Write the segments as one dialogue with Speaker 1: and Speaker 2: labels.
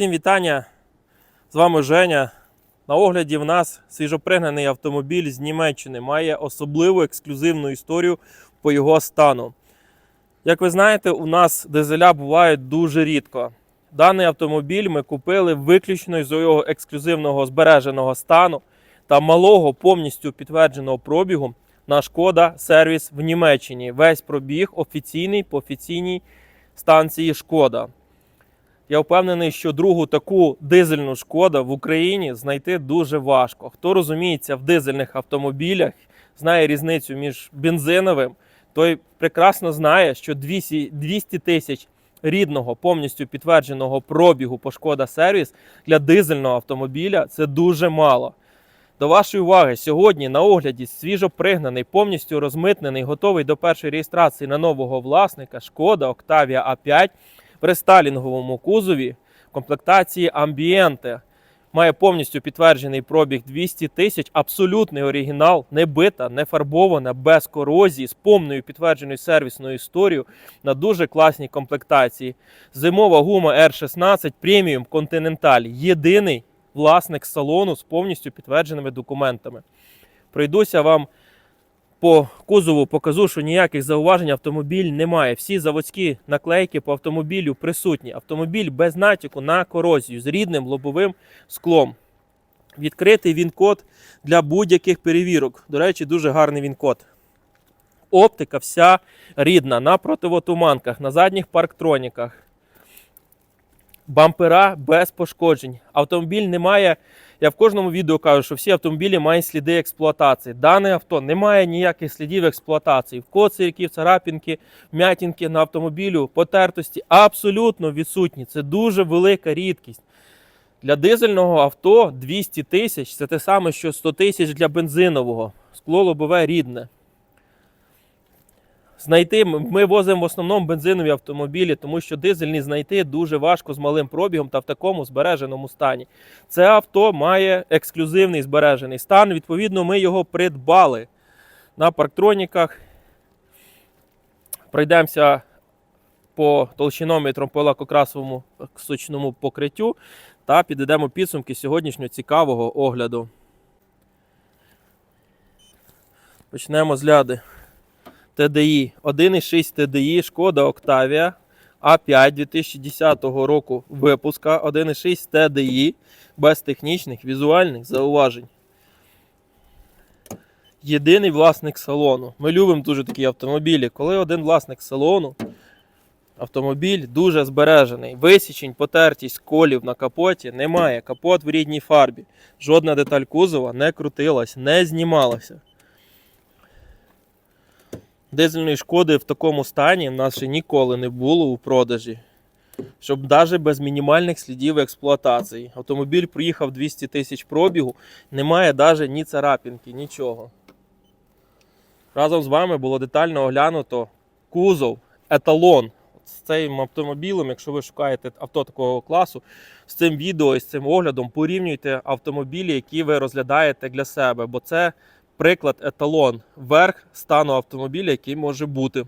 Speaker 1: Всім вітання! З вами Женя. На огляді в нас свіжопригнаний автомобіль з Німеччини. Має особливу ексклюзивну історію по його стану. Як ви знаєте, у нас дизеля бувають дуже рідко. Даний автомобіль ми купили виключно з його ексклюзивного збереженого стану та малого повністю підтвердженого пробігу на шкода сервіс в Німеччині. Весь пробіг офіційний по офіційній станції Шкода. Я впевнений, що другу таку дизельну шкода в Україні знайти дуже важко. Хто розуміється в дизельних автомобілях, знає різницю між бензиновим, той прекрасно знає, що 200 200 тисяч рідного повністю підтвердженого пробігу по шкода сервіс для дизельного автомобіля це дуже мало. До вашої уваги, сьогодні на огляді свіжо пригнаний, повністю розмитнений, готовий до першої реєстрації на нового власника Шкода Octavia A5 в рестайлінговому кузові комплектації Ambiente. Має повністю підтверджений пробіг 200 тисяч, абсолютний оригінал, не бита, не фарбована, без корозії, з повною підтвердженою сервісною історією на дуже класній комплектації. Зимова гума R16 преміум Continental. Єдиний власник салону з повністю підтвердженими документами. Пройдуся вам по кузову, покажу, що ніяких зауважень автомобіль немає. Всі заводські наклейки по автомобілю присутні. Автомобіль без натяку на корозію з рідним лобовим склом. Відкритий він-код для будь-яких перевірок. До речі, дуже гарний він-код. Оптика вся рідна на противотуманках, на задніх парктроніках. Бампера без пошкоджень. Автомобіль не має. Я в кожному відео кажу, що всі автомобілі мають сліди експлуатації. Дане авто не має ніяких слідів експлуатації. В Коцирків, царапінки, м'ятінки на автомобілю, потертості абсолютно відсутні. Це дуже велика рідкість. Для дизельного авто 200 тисяч це те саме, що 100 тисяч для бензинового. Скло лобове рідне. Знайти ми возимо в основному бензинові автомобілі, тому що дизельні знайти дуже важко з малим пробігом та в такому збереженому стані. Це авто має ексклюзивний збережений стан. Відповідно, ми його придбали на парктроніках. Пройдемося по толщинометрам по лакокрасовому сочному покриттю та підведемо підсумки сьогоднішнього цікавого огляду. Почнемо з ляди. TDI 1,6 TDI, шкода Octavia A5 2010 року випуска 1,6 TDI без технічних візуальних зауважень. Єдиний власник салону. Ми любимо дуже такі автомобілі. Коли один власник салону, автомобіль дуже збережений. Висічень, потертість, колів на капоті немає. Капот в рідній фарбі. Жодна деталь кузова не крутилась, не знімалася. Дизельної шкоди в такому стані в нас ще ніколи не було у продажі. Щоб навіть без мінімальних слідів експлуатації. Автомобіль проїхав 200 тисяч пробігу, немає навіть ні царапінки, нічого. Разом з вами було детально оглянуто кузов, еталон. З цим автомобілем, якщо ви шукаєте авто такого класу, з цим відео і з цим оглядом порівнюйте автомобілі, які ви розглядаєте для себе, бо це приклад еталон верх стану автомобіля, який може бути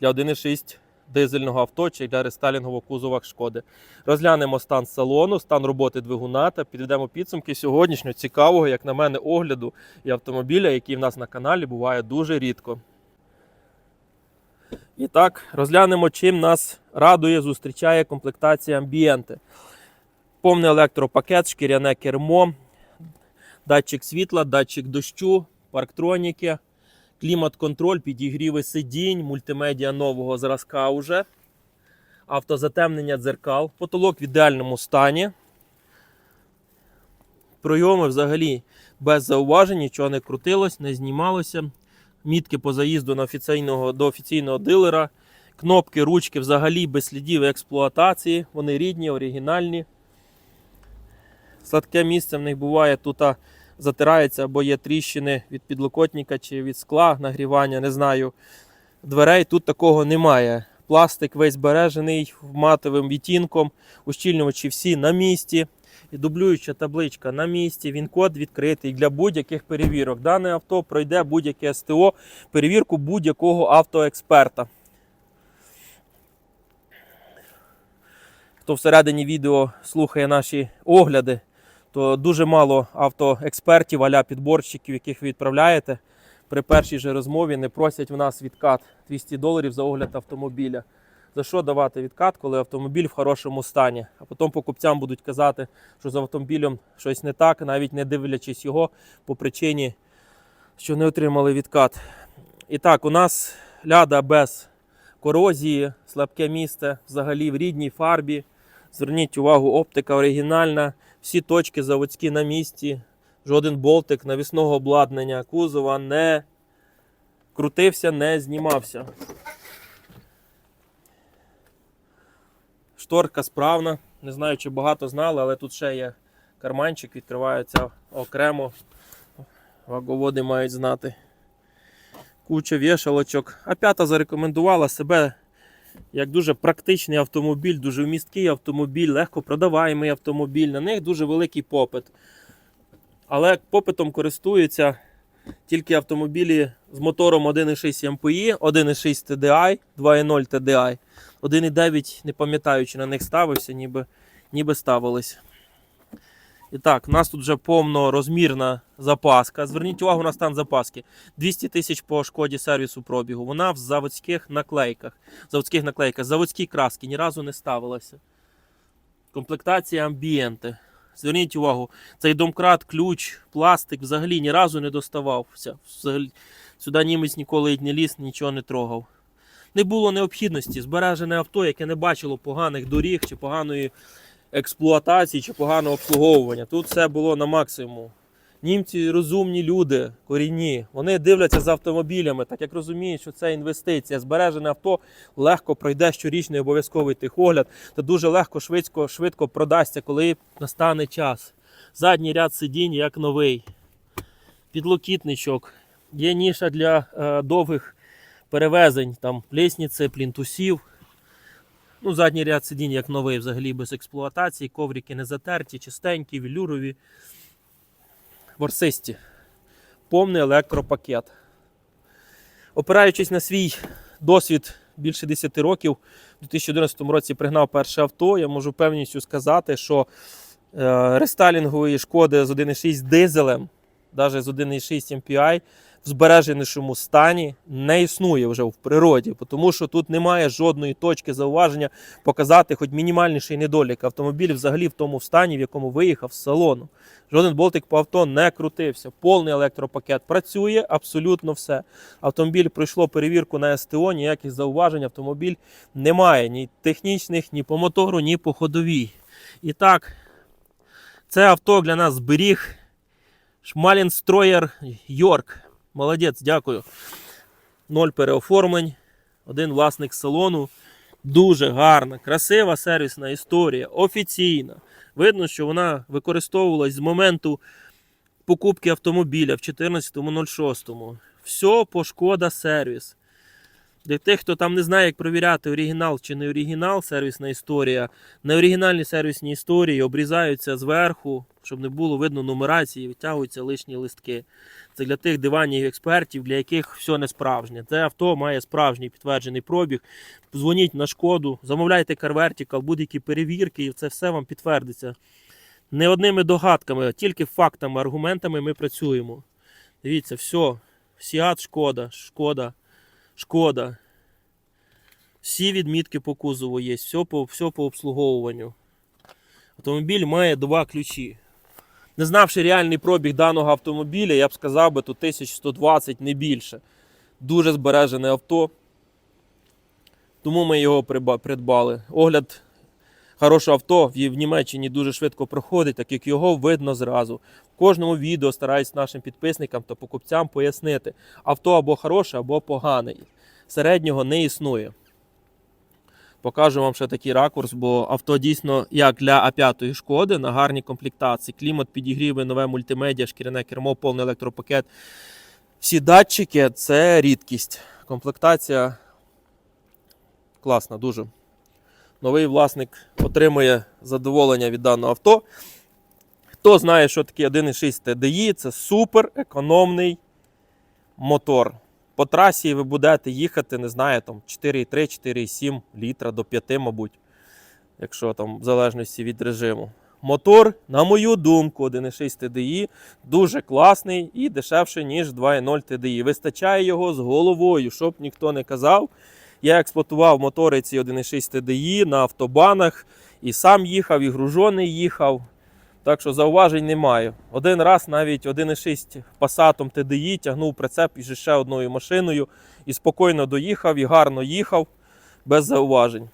Speaker 1: для 1,6 дизельного авто чи для рестайлінгового кузова шкоди. Розглянемо стан салону, стан роботи двигуна та підведемо підсумки сьогоднішнього цікавого, як на мене, огляду і автомобіля, який в нас на каналі буває дуже рідко. І так, розглянемо, чим нас радує, зустрічає комплектація Ambiente. Повний електропакет, шкіряне кермо, датчик світла, датчик дощу, парктроніки, клімат-контроль, підігріви сидінь, мультимедіа нового зразка уже, автозатемнення дзеркал, потолок в ідеальному стані. Пройоми взагалі без зауважень, нічого не крутилось, не знімалося. Мітки по заїзду на офіційного, до офіційного дилера. Кнопки, ручки взагалі без слідів експлуатації. Вони рідні, оригінальні. Сладке місце в них буває тут затирається або є тріщини від підлокотника чи від скла нагрівання, не знаю. Дверей тут такого немає. Пластик весь бережений матовим відтінком, ущільнювачі всі на місці. І дублююча табличка на місці, він код відкритий для будь-яких перевірок. Дане авто пройде будь-яке СТО, перевірку будь-якого автоексперта. хто всередині відео слухає наші огляди, то дуже мало автоекспертів, аля підборщиків, яких ви відправляєте. При першій же розмові не просять в нас відкат 200 доларів за огляд автомобіля. За що давати відкат, коли автомобіль в хорошому стані? А потім покупцям будуть казати, що з автомобілем щось не так, навіть не дивлячись його по причині, що не отримали відкат. І так, у нас ляда без корозії, слабке місце, взагалі в рідній фарбі. Зверніть увагу, оптика оригінальна, всі точки заводські на місці, жоден болтик навісного обладнання, кузова не крутився, не знімався. Шторка справна. Не знаю, чи багато знали, але тут ще є карманчик, відкривається окремо. Ваговоди мають знати. Куча вішалочок. А п'ята зарекомендувала себе як дуже практичний автомобіль, дуже вмісткий автомобіль, легко продаваємий автомобіль. На них дуже великий попит. Але попитом користуються тільки автомобілі з мотором 1,6 MPI, 1,6 TDI, 2,0 TDI. 1,9 не пам'ятаю, чи на них ставився, ніби, ніби ставились. І так, у нас тут вже повнорозмірна запаска. Зверніть увагу на стан запаски. 200 тисяч по шкоді сервісу пробігу. Вона в заводських наклейках. Заводських наклейках, заводські краски ні разу не ставилася. Комплектація амбієнти. Зверніть увагу, цей домкрат, ключ, пластик взагалі ні разу не доставався. Взагалі, сюди німець ніколи не ліз, нічого не трогав. Не було необхідності. Збережене авто, яке не бачило поганих доріг чи поганої експлуатації чи поганого обслуговування. Тут все було на максимум. Німці розумні люди, корінні. Вони дивляться за автомобілями, так як розуміють, що це інвестиція. Збережене авто легко пройде щорічний обов'язковий техогляд та дуже легко, швидко, швидко продасться, коли настане час. Задній ряд сидінь як новий. Підлокітничок. Є ніша для е, довгих перевезень, там лісниці, плінтусів. Ну, задній ряд сидінь як новий, взагалі без експлуатації, коврики не затерті, чистенькі, велюрові, ворсисті. Повний електропакет. Опираючись на свій досвід більше 10 років, у 2011 році пригнав перше авто, я можу певністю сказати, що е, рестайлінгової шкоди з 1,6 дизелем, навіть з 1,6 MPI, в збереженішому стані не існує вже в природі, тому що тут немає жодної точки зауваження показати хоч мінімальніший недолік. Автомобіль взагалі в тому стані, в якому виїхав з салону. Жоден болтик по авто не крутився. Повний електропакет працює, абсолютно все. Автомобіль пройшло перевірку на СТО, ніяких зауважень автомобіль немає ні технічних, ні по мотору, ні по ходовій. І так, це авто для нас зберіг Шмалінстроєр Йорк. Молодець, дякую. Ноль переоформлень, один власник салону. Дуже гарна, красива сервісна історія, офіційна. Видно, що вона використовувалась з моменту покупки автомобіля в 14.06. Все по шкода сервіс. Для тих, хто там не знає, як провіряти оригінал чи не оригінал, сервісна історія. Неоригінальні сервісні історії обрізаються зверху, щоб не було видно нумерації, витягуються лишні листки. Це для тих диванів експертів, для яких все не справжнє. Це авто має справжній підтверджений пробіг. Дзвоніть на шкоду, замовляйте CarVertical, будь-які перевірки, і це все вам підтвердиться. Не одними догадками, а тільки фактами, аргументами ми працюємо. Дивіться, все. Сіат шкода, шкода, шкода. Всі відмітки по кузову є, все по, все по обслуговуванню. Автомобіль має два ключі. Не знавши реальний пробіг даного автомобіля, я б сказав би тут 1120 не більше. Дуже збережене авто. Тому ми його придбали. Огляд хорошого авто в Німеччині дуже швидко проходить, так як його видно зразу. В кожному відео стараюсь нашим підписникам та покупцям пояснити, авто або хороше, або погане. Середнього не існує. Покажу вам ще такий ракурс, бо авто дійсно як для А5 шкоди на гарній комплектації. Клімат, підігріви, нове мультимедіа, шкіряне кермо, повний електропакет. Всі датчики це рідкість. Комплектація класна, дуже. Новий власник отримує задоволення від даного авто. Хто знає, що таке 1,6 TDI, це супер економний мотор. По трасі ви будете їхати, не знаю, там 4,3, 4,7 літра до 5, мабуть. якщо там в залежності від режиму. Мотор, на мою думку, 1.6 TDI дуже класний і дешевший, ніж 2.0 TDI. Вистачає його з головою, щоб ніхто не казав. Я експлуатував мотори ці 1.6 TDI на автобанах і сам їхав, і гружений їхав. Так що зауважень немає. Один раз навіть 1.6 Passat TDI тягнув прицеп із ще одною машиною і спокійно доїхав і гарно їхав без зауважень.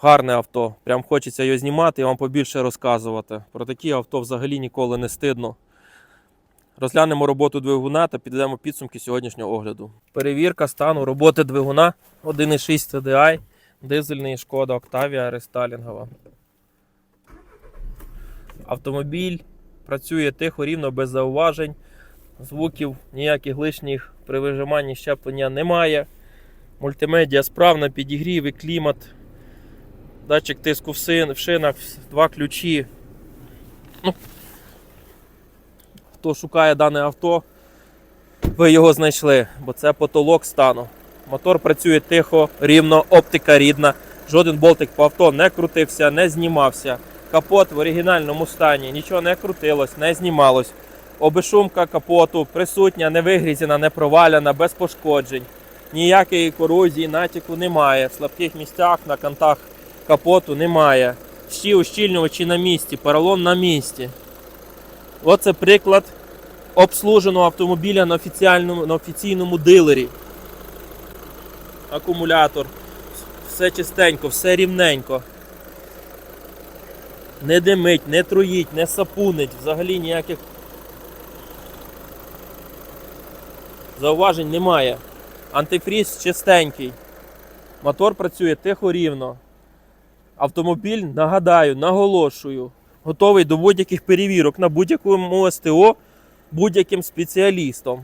Speaker 1: Гарне авто. Прям хочеться його знімати і вам побільше розказувати. Про такі авто взагалі ніколи не стидно. Розглянемо роботу двигуна та підведемо підсумки сьогоднішнього огляду. Перевірка стану роботи двигуна 1.6 TDI, дизельний шкода Octavia рестайлінгова. Автомобіль працює тихо, рівно, без зауважень. Звуків ніяких лишніх при вижиманні щеплення немає. Мультимедіа справна, підігрів і клімат. Датчик тиску в шинах, два ключі. Ну, хто шукає дане авто, ви його знайшли, бо це потолок стану. Мотор працює тихо, рівно, оптика рідна. Жоден болтик по авто не крутився, не знімався. Капот в оригінальному стані, нічого не крутилось, не знімалось. Обешумка капоту присутня, не вигрізена, не проваляна, без пошкоджень. Ніякої корозії, натяку немає. В слабких місцях на кантах капоту немає. Всі ущільнювачі на місці, поролон на місці. Оце приклад обслуженого автомобіля на офіційному, на офіційному дилері. Акумулятор. Все чистенько, все рівненько. Не димить, не труїть, не сапунить, взагалі ніяких зауважень немає. Антифріз чистенький. Мотор працює тихо рівно. Автомобіль, нагадаю, наголошую, готовий до будь-яких перевірок на будь-якому СТО будь-яким спеціалістом.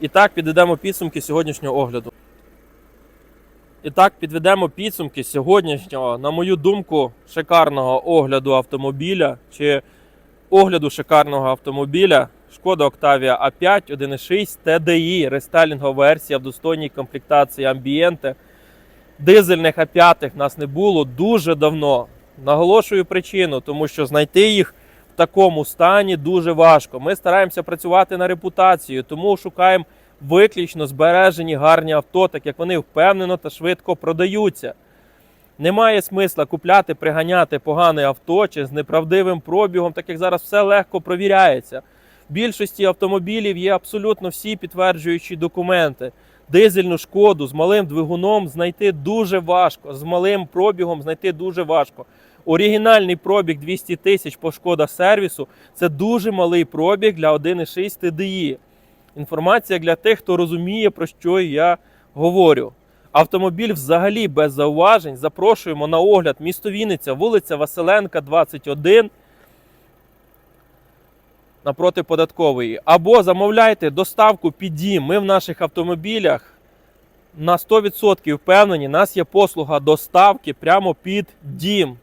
Speaker 1: І так підведемо підсумки сьогоднішнього огляду. І так підведемо підсумки сьогоднішнього, на мою думку, шикарного огляду автомобіля чи огляду шикарного автомобіля Шкода Octavia A5 1.6 TDI, рестайлінгова версія в достойній комплектації амбієнти. Дизельних А5 нас не було дуже давно. Наголошую причину, тому що знайти їх в такому стані дуже важко. Ми стараємося працювати на репутацію, тому шукаємо виключно збережені гарні авто, так як вони впевнено та швидко продаються. Немає смисла купляти, приганяти погане авто чи з неправдивим пробігом, так як зараз все легко провіряється. В більшості автомобілів є абсолютно всі підтверджуючі документи. Дизельну шкоду з малим двигуном знайти дуже важко, з малим пробігом знайти дуже важко. Оригінальний пробіг 200 тисяч по шкода сервісу це дуже малий пробіг для 1.6 TDI. Інформація для тих, хто розуміє, про що я говорю. Автомобіль взагалі без зауважень. Запрошуємо на огляд місто Вінниця, вулиця Василенка, 21 напроти податкової. Або замовляйте доставку під дім. Ми в наших автомобілях на 100% впевнені, у нас є послуга доставки прямо під дім.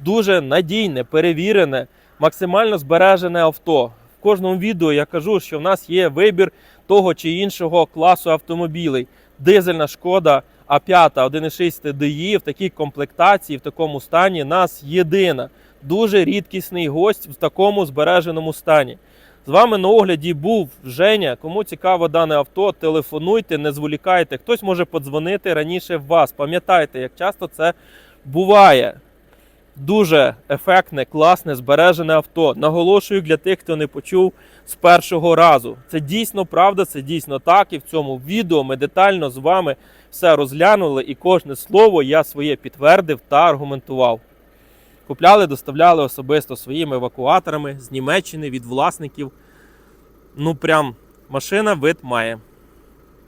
Speaker 1: Дуже надійне, перевірене, максимально збережене авто. В кожному відео я кажу, що в нас є вибір того чи іншого класу автомобілей. Дизельна шкода А5 1.6 TDI в такій комплектації, в такому стані нас єдина. Дуже рідкісний гость в такому збереженому стані. З вами на огляді був Женя. Кому цікаво дане авто, телефонуйте, не зволікайте. Хтось може подзвонити раніше в вас. Пам'ятайте, як часто це буває. Дуже ефектне, класне, збережене авто. Наголошую для тих, хто не почув з першого разу. Це дійсно правда, це дійсно так. І в цьому відео ми детально з вами все розглянули, і кожне слово я своє підтвердив та аргументував. Купляли, доставляли особисто своїми евакуаторами з Німеччини від власників. Ну, прям машина вид має.